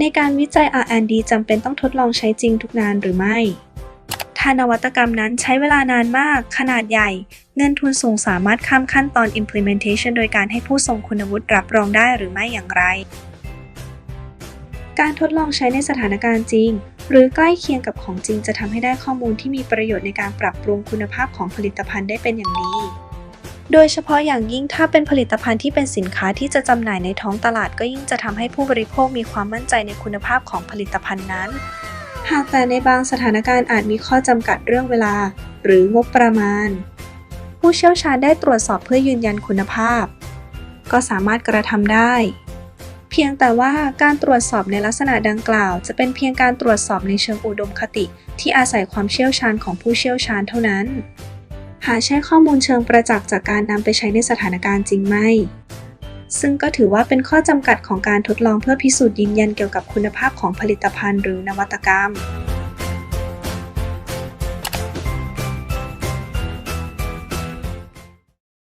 ในการวิจัย R&D จำเป็นต้องทดลองใช้จริงทุกงานหรือไม่ ถ้านวัตกรรมนั้นใช้เวลานานมาก ขนาดใหญ่ เงินทุนสูงสามารถข้ามขั้นตอน implementation โดยการให้ผู้ทรงคุณวุฒิรับรองได้หรือไม่อย่างไร การทดลองใช้ในสถานการณ์จริง หรือใกล้เคียงกับของจริงจะทำให้ได้ข้อมูลที่มีประโยชน์ในการปรับปรุงคุณภาพของผลิตภัณฑ์ได้เป็นอย่างดี โดยเฉพาะอย่างยิ่งถ้าเป็นผลิตภัณฑ์ที่เป็นสินค้าที่จะจำหน่ายในท้องตลาดก็ยิ่งจะทำให้ผู้บริโภคมีความมั่นใจในคุณภาพของผลิตภัณฑ์นั้น หากแต่ในบางสถานการณ์อาจมีข้อจำกัดเรื่องเวลา หรืองบประมาณ ผู้เชี่ยวชาญได้ตรวจสอบเพื่อยืนยันคุณภาพ ก็สามารถกระทำได้ เพียงแต่ว่าการตรวจสอบในลักษณะดังกล่าว จะเป็นเพียงการตรวจสอบในเชิงอุดมคติ ที่อาศัยความเชี่ยวชาญของผู้เชี่ยวชาญเท่านั้น หาใช้ข้อมูลเชิงประจักษ์จากการนำไปใช้ในสถานการณ์จริงไหม ซึ่งก็ถือว่าเป็นข้อจำกัดของการทดลองเพื่อพิสูจน์ยืนยันเกี่ยวกับคุณภาพของผลิตภัณฑ์หรือนวัตกรรม